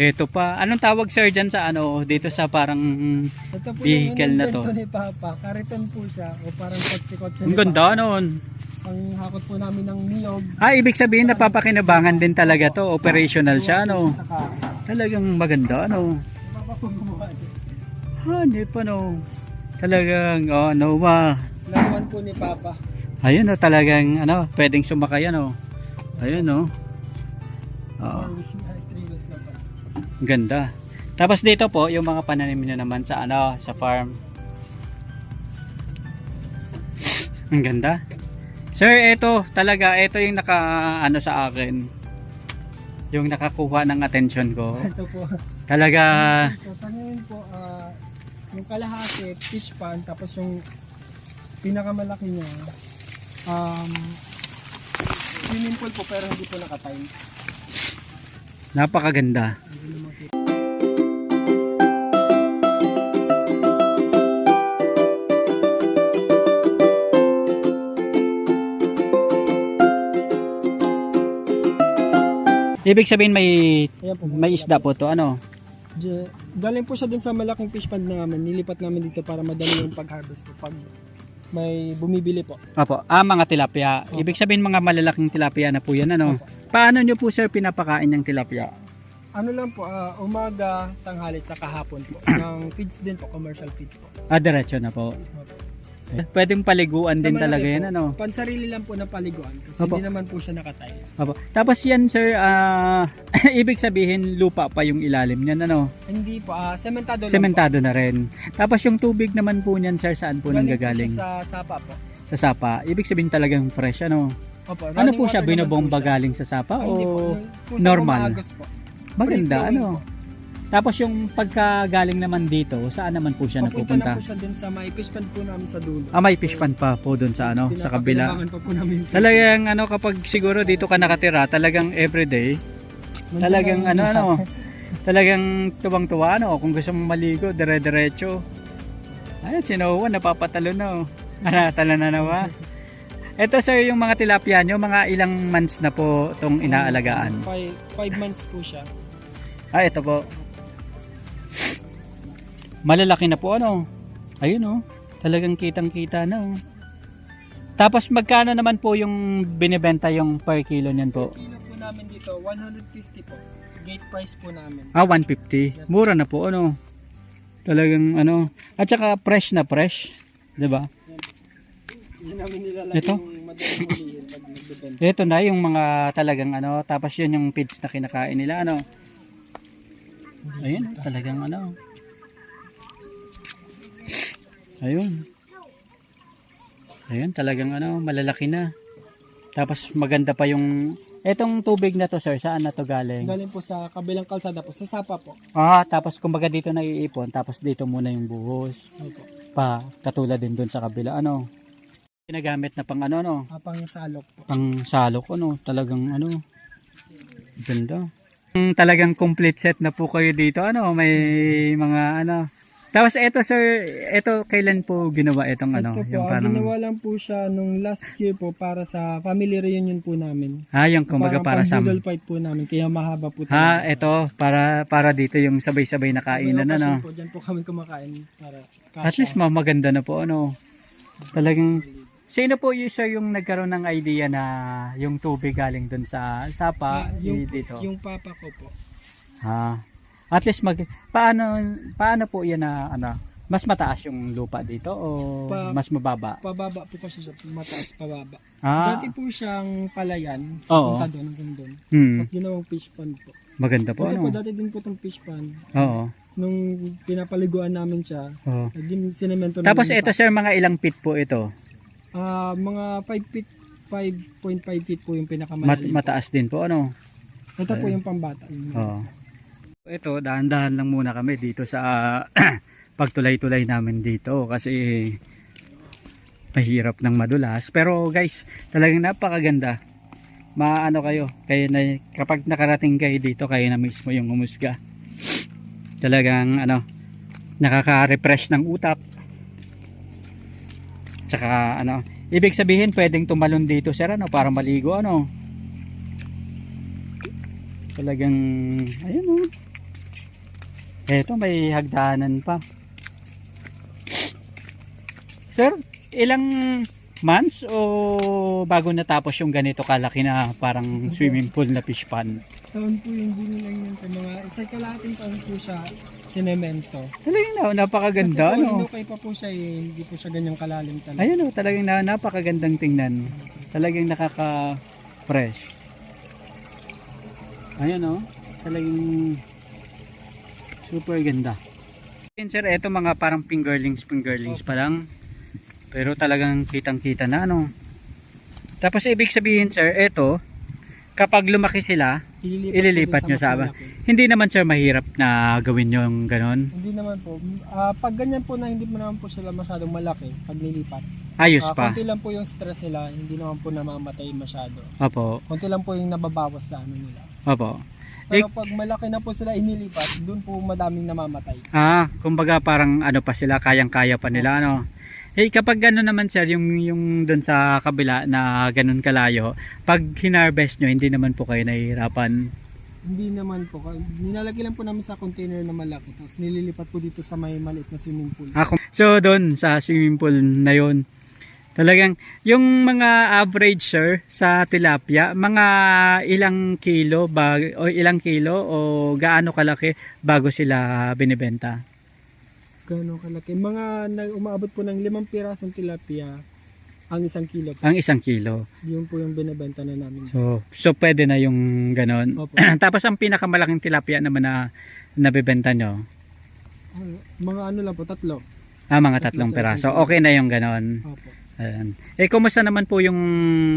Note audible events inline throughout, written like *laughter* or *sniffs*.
Ito pa. Anong tawag sir dyan sa ano, dito sa parang... Ito po Vehicle yung na to. invento ni Papa. Kariton po siya. O parang kotse-kotse Ang ganda Papa. noon. Ang hakot po namin ng niyog. Ah, ibig sabihin napapakinabangan din talaga to. Operational siya, ano? Car. Talagang maganda, ano? Papa po gumawa din. Ha, hindi pa, no? Talagang, oh, no, ma. Laruan po ni Papa. Ayun, no, talagang, ano, pwedeng sumakay, ano? Ayun, no? Oo. Ganda. Tapos dito po, yung mga pananim nyo naman sa ano, sa farm. Ang ganda. Sir, ito talaga, ito yung naka ano sa akin. Yung nakakuha ng attention ko. *laughs* Ito po. Talaga, So, sa ngayon po, ah, yung kalahati, fish pan, tapos yung pinakamalaki niya, um, swimming pool po pero hindi po nakatime. Napakaganda. Ibig sabihin may po. may isda po to, ano? Galing po siya din sa malaking fish pond namin. Nilipat namin dito para madali yung pag-harvest po pag may bumibili po. Opo, ah, mga tilapia. Ibig sabihin mga malalaking tilapia na po yan, ano? Paano nyo po sir pinapakain ng tilapia? Ano lang po, ah, umaga, tanghali, at kahapon po. *clears throat* ng feeds din po, commercial feeds po. Ah, diretso na po. Pwedeng paliguan din Sa talaga malaki yan, po, ano? Pansarili lang po na paliguan kasi Opo. hindi naman po siya nakatiles. Opo. Tapos yan sir, ah, *laughs* ibig sabihin lupa pa yung ilalim niyan ano? Hindi po, ah, sementado lang Sementado na rin. Tapos yung tubig naman po niyan sir, saan po po. Galing nanggagaling? po siya sa sapa po. Sa sapa. Ibig sabihin talagang fresh ano? Opo, Ano running po siya, water naman binobomba siya. galing sa sapa Ah, hindi po. o Kung normal? bumaagos po. maganda Free-flowing ano? Tapos yung pagkagaling naman dito, saan naman po siya Papunta na napupunta? po siya din sa may fish pond po namin sa dulo. Ah, may fish pan pa po doon sa ano, sa kabila. Pinapakinabangan pa po namin. Talagang ano kapag siguro dito ka nakatira, talagang everyday, Nandiyan Talagang ang- ano ano, *laughs* talagang tuwang-tuwa ano, kung gusto mong maligo, dire-diretso. Ayun, si Noah, napapatalo na oh. Natalo na nawa. Ito sir, yung mga tilapia nyo, mga ilang months na po itong inaalagaan. Five, five months po siya. Ah, ito po. Malalaki na po ano. Ayun oh. Talagang kitang-kita na oh. Tapos magkano naman po yung binibenta yung per kilo niyan po? Kilo po namin dito, 150 po. Gate price po namin. Ah, 150. Mura na po, ano. Talagang, ano. At saka, fresh na fresh. 'Di ba? Hindi namin nilalagay Ito? yung madaling hulihin pag nagbebenta. Ito na yung mga talagang, ano. Tapos yun yung feeds na kinakain nila, ano. Ayun, talagang, ano. Ayun. Ayun, talagang, ano, malalaki na. Tapos maganda pa yung... Etong tubig na to, sir, saan na to galing? Galing po sa kabilang kalsada po, sa Sapa po. Ah, tapos kumbaga dito na iipon, tapos dito muna yung buhos. Opo. pa katulad din doon sa kabila ano ginagamit na pang ano no Apang salok po. pang salok ano? Talagang ano? Ganda. Talagang complete set na po kayo dito ano? May mga ano? Tapos eto sir eto kailan po ginawa itong ano? Ito po, yung ah, parang ginawa lang po siya nung last year po para sa family reunion po namin. ah yung kumbaga para sa pang-doodle fight po namin, kaya mahaba po ha eto para para dito yung sabay-sabay na kainan ano? Po, dyan po kami kumakain para At least ma maganda na po ano. Talagang sino po yung sir yung nagkaroon ng idea na yung tubig galing dun sa sapa Ah, yung, dito. yung papa ko po. Ha. At least mag paano paano po 'yan na ano mas mataas yung lupa dito o Pa- mas mababa? Pababa po kasi siya, mataas pababa. Ah, Dati po siyang palayan, Oo. punta doon hanggang doon. hmm, Tapos ginawang fish pond po. maganda po ano. po, dati din po itong fish pond. Oo. Nung pinapaliguan namin siya, oo. naging sinemento Tapos namin ito sir mga ilang feet po ito? Ah, mga 5 feet, 5.5 feet po yung Mat- pinakamalalim. mataas din po ano. Ito po yung pambata. Oo. Ito, dahan-dahan lang muna kami dito sa *clears throat* pagtulay-tulay namin dito kasi mahirap ng madulas. Pero guys, talagang napakaganda. Maano kayo, kayo na, kapag nakarating kayo dito, kayo na mismo yung umusga. *sniffs* Talagang ano, nakaka-refresh ng utak. Tsaka ano, ibig sabihin pwedeng tumalon dito sir ano, para maligo ano. Talagang, ayun oh. Eto, may hagdanan pa. Sir, ilang months o bago natapos yung ganito kalaki na parang swimming pool na fish pond? Taon po yung binilang yan sa mga isa kalating taon po siya sinemento. Talagang na, napakaganda, Kasi no? inukay pa po siya eh, hindi po siya ganyang kalalim talaga. Ayun, oh, talagang na, napakagandang tingnan. Talagang nakaka-fresh. Ayun, oh. Talagang super ganda. Yun, sir, eto mga parang fingerlings, fingerlings pa lang. Pero talagang kitang-kita na, ano. Tapos, ibig sabihin, sir, eto, kapag lumaki sila, Ililipat po nyo sa aba. hindi naman, sir, mahirap na gawin yung ganon. Hindi naman po. Ah, pag ganyan po na hindi mo naman po sila masyadong malaki pag nilipat. Ayos Ah, pa. konti lang po yung stress nila, hindi naman po namamatay masyado. Opo, Konti lang po yung nababawas sa ano nila. opo. Pero pag malaki na po sila inilipat, doon po madaming namamatay. Ah, kumbaga parang ano pa sila, kayang-kaya pa nila, ano. Eh, kapag gano'n naman sir, yung, yung doon sa kabila na ganun kalayo, pag hinarvest nyo, hindi naman po kayo nahihirapan. Hindi naman po. Nilalagay lang po namin sa container na malaki. Tapos nililipat po dito sa may maliit na swimming pool. Ah, kum- so doon sa swimming pool na yon talagang yung mga average sir sa tilapia, mga ilang kilo ba, o ilang kilo o gaano kalaki bago sila binibenta? Gano'ng kalaki. Mga na, umaabot po ng limang pirasong tilapia ang isang kilo po. Ang isang kilo. Yun po yung binibenta na namin. So, so pwede na yung ganon. Opo. *clears throat* Tapos ang pinakamalaking tilapia naman na nabibenta nyo, Ah, mga ano lang po, tatlo. ah, mga Tatlo tatlong peraso. Okay na yung ganon. Opo. Ayan. Eh, kumusta naman po yung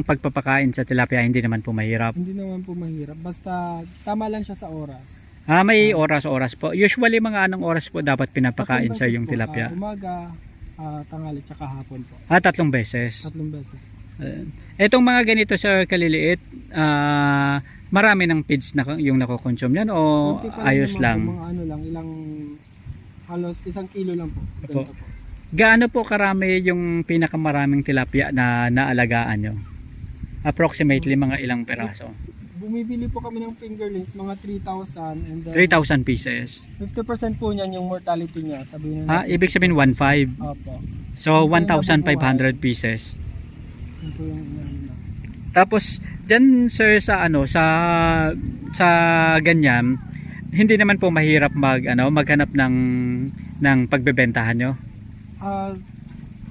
pagpapakain sa tilapia? Hindi naman po mahirap. Hindi naman po mahirap. Basta tama lang siya sa oras. Ah, may oras-oras po. Usually, mga anong oras po dapat pinapakain sa yung tilapia? ah, umaga, ah, tanghali, tsaka hapon po. Ah, tatlong beses. Tatlong beses. Ayan. Etong mga ganito sa kaliliit, ah, marami ng feeds na yung nakokonsume yan o ayos lang? Mga ano lang, ilang halos isang kilo lang po. Opo. Ganito po. Gaano po karami yung pinakamaraming tilapia na naalagaan nyo? Approximately mga ilang peraso? Bumibili po kami ng fingerlings, mga 3,000 and then 3,000 pieces. 50% po niyan yung mortality niya. Sabihin na Ah, ibig sabihin 1,500. Opo. So, Yun po yung 1,500 pieces. Yun po yung ano. Tapos, dyan sir sa ano, sa sa ganyan, hindi naman po mahirap mag ano, maghanap ng ng pagbebentahan nyo. Ah,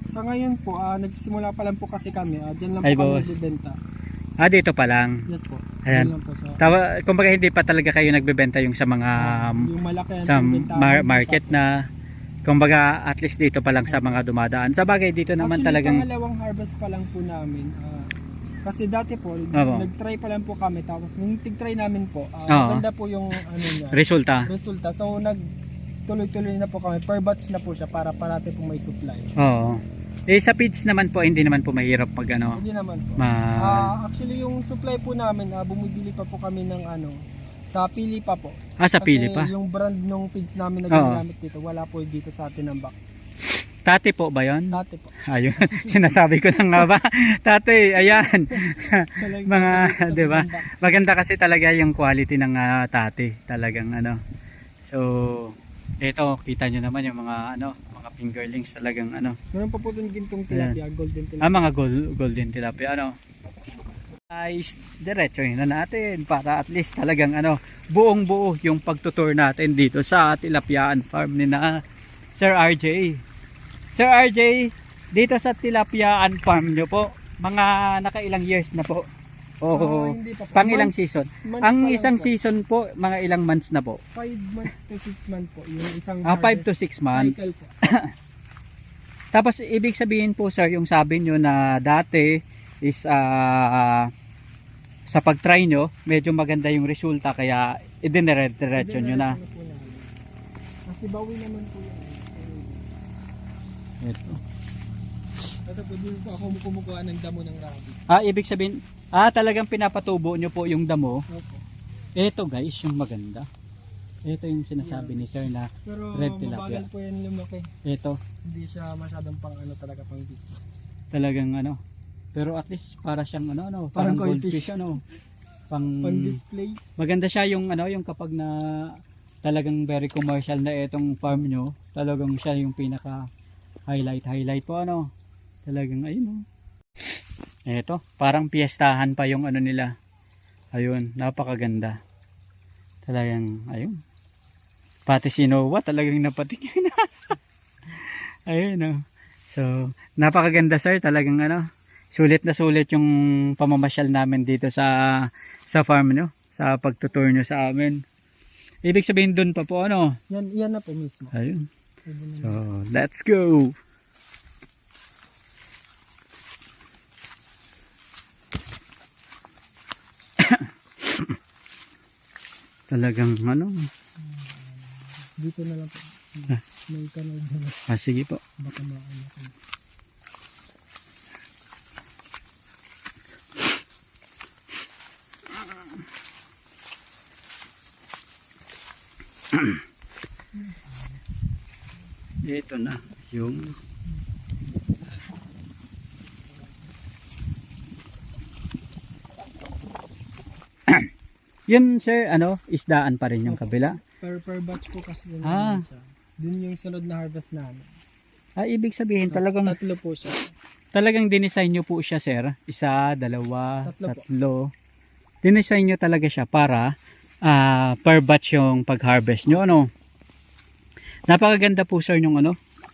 sa ngayon po, ah, nagsisimula pa lang po kasi kami. Ah, diyan lang po Ay, kami boss. nagbebenta. Ah, dito pa lang. Yes po. Ayan. Po sa, Tawa, kumbaga hindi pa talaga kayo nagbebenta yung sa mga yung malaki sa mar- market na kumbaga at least dito pa lang sa mga dumadaan. Sa bagay dito naman Actually, talagang pangalawang harvest pa lang po namin. ah, kasi dati po, Opo. nag-try pa lang po kami. Tapos nung tig-try namin po, ah, Oo. maganda po yung ano niya, resulta. resulta. So nag tuloy-tuloy na po kami. Per batch na po siya para parati po may supply. Oo. Eh sa feeds naman po hindi naman po mahirap pag ano Hindi naman po. ma Ah, actually yung supply po namin, ah, bumibili pa po kami ng ano, sa pili pa po. Ah, sa pili Kasi pa. yung brand ng feeds namin na ginagamit dito, wala po dito sa Tinambak. Tati po ba 'yon? Dati po. Ayun, *laughs* sinasabi ko na nga ba? Tati, ayan. Mga, 'di ba? Maganda kasi talaga yung quality ng ah, tati, talagang ano. So, ito, kita nyo naman yung mga ano, fingerlings talagang ano. Meron pa po dun gintong tilapia, golden tilapia. Ah, mga gold, golden tilapia, ano. Guys, diretso na natin para at least talagang ano, buong buo yung pagtutour natin dito sa Tilapiaan Farm ni na Sir RJ. Sir RJ, dito sa Tilapiaan Farm nyo po, mga nakailang years na po. Oo. hindi pa po. pang ilang Months- season? months Ang pa lang isang po. season po, mga ilang months na po. 5 months to 6 months po. Yung isang Ah, 5 to harvest 6 months. cycle po. *laughs* Tapos ibig sabihin po sir, yung sabi nyo na dati is ah, sa pag-try nyo, medyo maganda yung resulta kaya idinire-diretso nyo na. Diretso po namin. Kasi bawi naman po yan. Ito. Ito po din po ako kumukuha ng damo ng rabbit. Ah, ibig sabihin, ah talagang pinapatubo nyo po yung damo. Opo. Ito guys, yung maganda. Ito yung sinasabi ni sir na Pero Red tilapia. mabagal po yan lumaki. ito Hindi siya masyadong pang ano talaga pang business. talagang ano. Pero at least para siyang ano ano, Parang parang goldfish. goldfish ano. Pang Pang display. maganda siya yung ano yung kapag na talagang very commercial na itong farm nyo. Talagang siya yung pinaka highlight highlight po ano. Talagang ayun oh. Eto, parang piyestahan pa yung ano nila. Ayun, napakaganda. Talagang ayun. Pati si Noah talagang napatingin. *laughs* ayun oh. So, napakaganda sir, talagang ano, sulit na sulit yung pamamasyal namin dito sa sa farm nyo, sa pagtutour nyo sa amin. Ibig sabihin doon pa po ano. Yan, yan na po mismo. Ayun. So, let's go. Talagang ano. Dito na lang po. Ah. May kanal na Ah, sige po. baka maano ko. Ito na yung Yun sir, ano, isdaan pa rin yung kabila. Per, per batch po kasi yun Ah. siya. Dun yung sunod na harvest namin. Ah, ibig sabihin Tas talagang Tatlo po siya. talagang dinesign nyo po siya sir. Isa, dalawa, Tatlo po. tatlo. Dinesign nyo talaga siya para ah, per batch yung pag-harvest nyo, ano. Napakaganda po sir yung ano,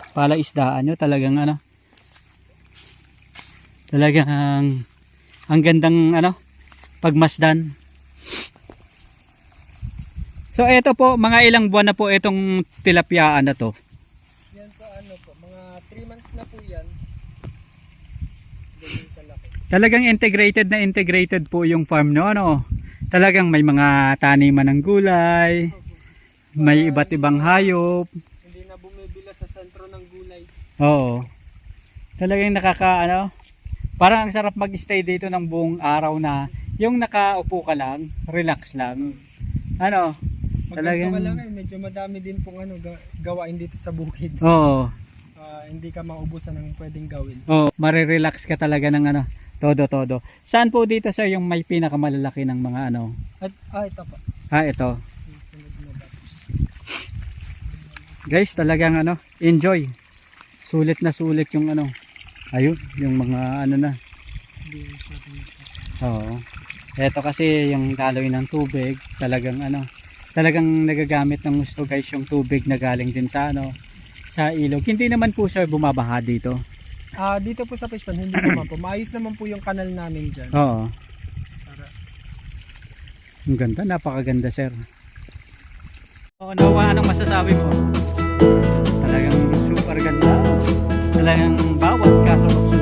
pala isdaan nyo. Talagang ano, talagang ang gandang ano, pagmasdan. So eto po, mga ilang buwan na po itong tilapiyaan na to. Yan po ano po, mga 3 months na po yan. Talagang integrated na integrated po yung farm no, ano. Talagang may mga taniman ng gulay, may iba't ibang hayop. Hindi na bumibila sa sentro ng gulay. Oo. Talagang nakaka ano, parang ang sarap mag-stay dito ng buong araw na yung nakaupo ka lang, relax lang. Ano? Talagang... Talagang- lang eh, medyo madami din pong ano, ga- gawain dito sa bukid. *laughs* Oo. Ah, hindi ka maubusan ng pwedeng gawin. Oo, marirelax ka talaga ng ano, todo-todo. Saan po dito sir yung may pinakamalalaki ng mga ano? At, ah, ito pa. Ah, ito. Guys, talagang ano, enjoy. Sulit na sulit yung ano. Ayun, yung mga ano na. Oo. Ito kasi yung daloy ng tubig, talagang ano, talagang nagagamit ng gusto guys yung tubig na galing din sa ano, sa ilog. Hindi naman po sir bumabaha dito. Ah, dito po sa fish pond, hindi *clears throat* naman po. Maayos naman po yung kanal namin dyan. Oo. Para, Ang ganda, napakaganda sir. Oo, Noah, anong masasabi mo? Talagang super ganda. Talagang bawat kasulok